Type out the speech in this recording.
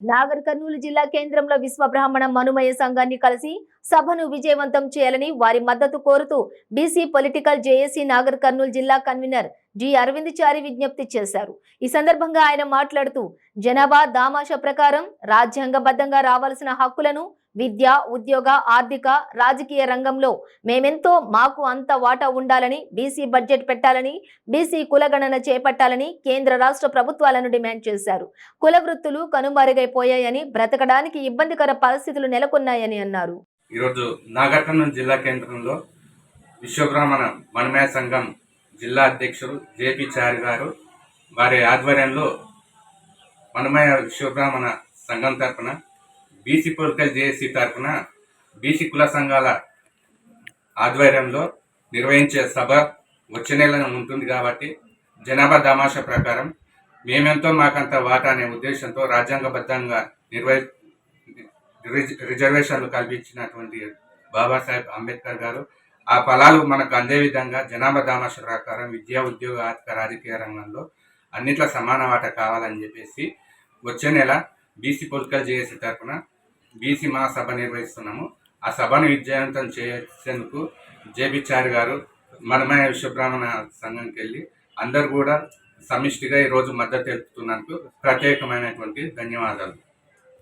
నాగర్ కర్నూలు జిల్లా కేంద్రంలో విశ్వ బ్రాహ్మణ మనుమయ సంఘాన్ని కలిసి సభను విజయవంతం చేయాలని వారి మద్దతు కోరుతూ BC political JAC Nagar Kurnool జిల్లా కన్వీనర్ జి. అరవింద్ చారి విజ్ఞప్తి చేశారు. ఈ సందర్భంగా ఆయన మాట్లాడుతూ జనాభా దామాష ప్రకారం రాజ్యాంగబద్ధంగా రావాల్సిన హక్కులను విద్య ఉద్యోగ ఆర్థిక రాజకీయ రంగంలో మేమెంతో మాకు అంత వాటా ఉండాలని బీసీ బడ్జెట్ పెట్టాలని బీసీ కులగణన చేపట్టాలని కేంద్ర రాష్ట్ర ప్రభుత్వాలను డిమాండ్ చేశారు. కుల వృత్తులు కనుమరుగైపోయాయని బ్రతకడానికి ఇబ్బందికర పరిస్థితులు నెలకొన్నాయని అన్నారు. ఈరోజు నాగర్కర్నూలు జిల్లా కేంద్రంలో విశ్వబ్రాహ్మణ మనమయ సంఘం జిల్లా అధ్యక్షుడు జేపీ చారి గారు వారి ఆధ్వర్యంలో మనమయ విశ్వబ్రాహ్మణ సంఘం తరఫున బీసీ పొలిటికల్ జేఏసీ తరఫున బీసీ కుల సంఘాల ఆధ్వర్యంలో నిర్వహించే సభ వచ్చే నెల ఉంటుంది కాబట్టి జనాభా దామాషా ప్రకారం మేమెంతో మాకంత వాటా అనే ఉద్దేశంతో రాజ్యాంగబద్ధంగా నిర్వహి రిజ- రిజర్వేషన్లు కల్పించినటువంటి బాబాసాహెబ్ అంబేద్కర్ గారు ఆ ఫలాలు మనకు అందే విధంగా జనాభా దామాసు ప్రకారం విద్యా ఉద్యోగ ఆర్థిక రాజకీయ రంగంలో అన్నిట్లో సమాన వాటా కావాలని చెప్పేసి వచ్చే నెల బీసీ పొలిటికల్ జేఏసీ తరఫున బీసీ మహాసభ నిర్వహిస్తున్నాము. ఆ సభను విజయవంతం చేసేందుకు జేబీ చారి గారు మనమయ విశ్వబ్రాహ్మణ సంఘంకి వెళ్ళి అందరు కూడా సమిష్టిగా ఈరోజు మద్దతు తెలుపుతున్నందుకు ప్రత్యేకమైనటువంటి ధన్యవాదాలు.